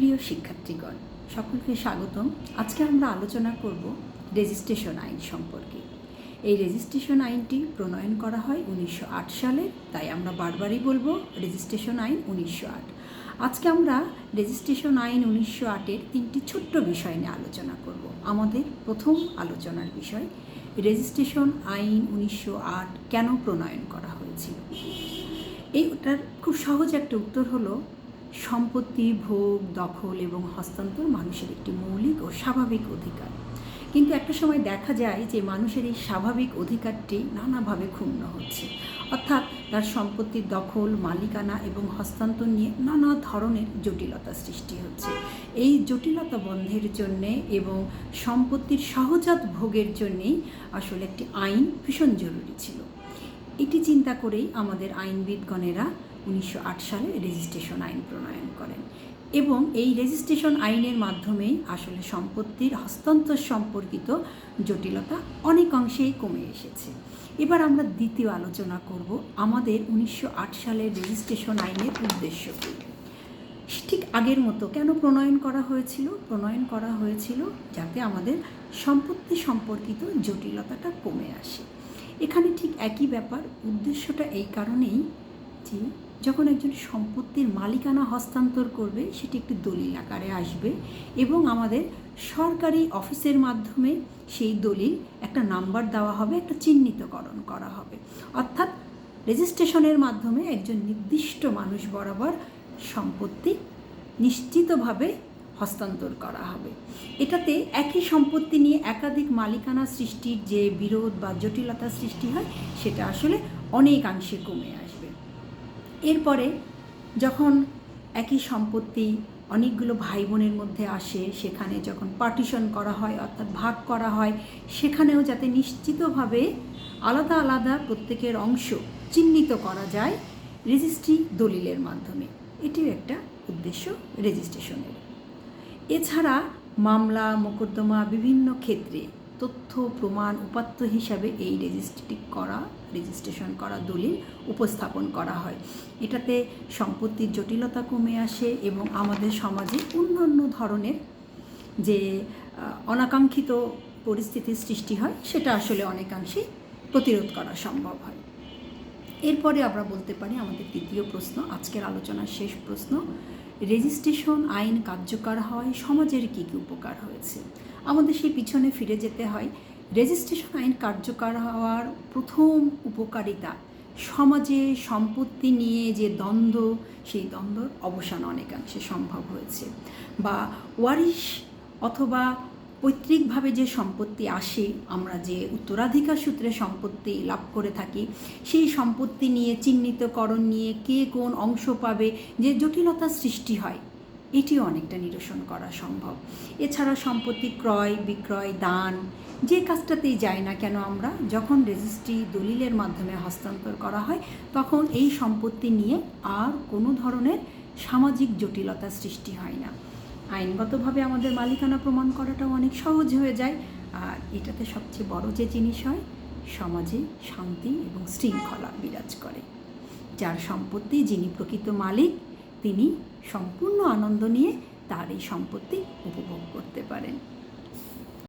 প্রিয় শিক্ষার্থীগণ, সকলকে স্বাগতম। আজকে আমরা আলোচনা করব রেজিস্ট্রেশন আইন সম্পর্কে। এই রেজিস্ট্রেশন আইনটি প্রণয়ন করা হয় উনিশশো আট সালে, তাই আমরা বারবারই বলব রেজিস্ট্রেশন আইন উনিশশো আট। আজকে আমরা রেজিস্ট্রেশন আইন উনিশশো আটের তিনটি ছোট্ট বিষয় নিয়ে আলোচনা করব। আমাদের প্রথম আলোচনার বিষয়, রেজিস্ট্রেশন আইন উনিশশো আট কেন প্রণয়ন করা হয়েছিল? এই ওটার খুব সহজ একটা উত্তর হলো সম্পত্তি, ভোগ, দখল এবং হস্তান্তর মানুষের একটি মৌলিক ও স্বাভাবিক অধিকার। কিন্তু একটা সময় দেখা যায় যে মানুষের এই স্বাভাবিক অধিকারটি নানাভাবে ক্ষুণ্ণ হচ্ছে। অর্থাৎ তার সম্পত্তির দখল, মালিকানা এবং হস্তান্তর নিয়ে নানা ধরনের জটিলতা সৃষ্টি হচ্ছে। এই জটিলতা বন্ধের জন্যে এবং সম্পত্তির সহজাত ভোগের জন্যেই আসলে একটি আইন ভীষণ জরুরি ছিল। এটি চিন্তা করেই আমাদের আইনবিদগণেরা উনিশশো আট সালে রেজিস্ট্রেশন আইন প্রণয়ন করেন এবং এই রেজিস্ট্রেশন আইনের মাধ্যমেই আসলে সম্পত্তির হস্তান্তর সম্পর্কিত জটিলতা অনেক অংশেই কমে এসেছে। এবার আমরা দ্বিতীয় আলোচনা করব আমাদের উনিশশো আট সালের রেজিস্ট্রেশন আইনের উদ্দেশ্য কী? ঠিক আগের মতো কেন প্রণয়ন করা হয়েছিল? প্রণয়ন করা হয়েছিল যাতে আমাদের সম্পত্তি সম্পর্কিত জটিলতাটা কমে আসে। এখানে ঠিক একই ব্যাপার, উদ্দেশ্যটা এই কারণেই যে যখন একজন সম্পত্তির মালিকানা হস্তান্তর করবে, সেটি একটি দলিল আকারে আসবে এবং আমাদের সরকারি অফিসের মাধ্যমে সেই দলিল একটা নাম্বার দেওয়া হবে, একটা চিহ্নিতকরণ করা হবে। অর্থাৎ রেজিস্ট্রেশনের মাধ্যমে একজন নির্দিষ্ট মানুষ বরাবর সম্পত্তি নিশ্চিতভাবে হস্তান্তর করা হবে। এটাতে একই সম্পত্তি নিয়ে একাধিক মালিকানা সৃষ্টির যে বিরোধ বা জটিলতা সৃষ্টি হয়, সেটা আসলে অনেকাংশে কমে আসবে এরপরে যখন একই সম্পত্তি অনেকগুলো ভাই বোনের মধ্যে আসে, সেখানে যখন পার্টিশন করা হয়, অর্থাৎ ভাগ করা হয়, সেখানেও যাতে নিশ্চিতভাবে আলাদা আলাদা প্রত্যেকের অংশ চিহ্নিত করা যায় রেজিস্ট্রি দলিলের মাধ্যমে। এটিও একটা উদ্দেশ্য রেজিস্ট্রেশনের এছাড়া মামলা, মোকদ্দমা বিভিন্ন ক্ষেত্রে তথ্য, প্রমাণ, উপাত্ত হিসাবে এই রেজিস্ট্রিটি করা রেজিস্ট্রেশন করা দলিল উপস্থাপন করা হয়। এটাতে সম্পত্তির জটিলতা কমে আসে এবং আমাদের সমাজে অন্যান্য ধরনের যে অনাকাঙ্ক্ষিত পরিস্থিতির সৃষ্টি হয়, সেটা আসলে অনেকাংশেই প্রতিরোধ করা সম্ভব হয়। এরপরে আমরা বলতে পারি আমাদের তৃতীয় প্রশ্ন, আজকের আলোচনার শেষ প্রশ্ন রেজিস্ট্রেশন আইন কার্যকর হয়, সমাজের কী কী উপকার হয়েছে? আমাদের সেই পিছনে ফিরে যেতে হয় রেজিস্ট্রেশন আইন কার্যকর হওয়ার প্রথম উপকারিতা, সমাজে সম্পত্তি নিয়ে যে দ্বন্দ্ব, সেই দ্বন্দ্বর অবসান অনেকাংশে সম্ভব হয়েছে। বা ওয়ারিশ অথবা পৈতৃকভাবে যে সম্পত্তি আসে, আমরা যে উত্তরাধিকার সূত্রে সম্পত্তি লাভ করে থাকি, সেই সম্পত্তি নিয়ে চিহ্নিতকরণ নিয়ে কে কোন অংশ পাবে, যে জটিলতা সৃষ্টি হয় এটিও অনেকটা নিরসন করা সম্ভব। এছাড়া সম্পত্তি ক্রয়, বিক্রয়, দান, যে কাজটাতেই যায় না কেন আমরা, যখন রেজিস্ট্রি দলিলের মাধ্যমে হস্তান্তর করা হয়, তখন এই সম্পত্তি নিয়ে আর কোনো ধরনের সামাজিক জটিলতা সৃষ্টি হয় না। আইনগতভাবে আমাদের মালিকানা প্রমাণ করাটাও অনেক সহজ হয়ে যায়, আর এটাতে সবচেয়ে বড় যে জিনিস হয়, সমাজে শান্তি এবং শৃঙ্খলা বিরাজ করে। যার সম্পত্তি যিনি প্রকৃত মালিক তিনি সম্পূর্ণ আনন্দ নিয়ে তার এই সম্পত্তি উপভোগ করতে পারেন।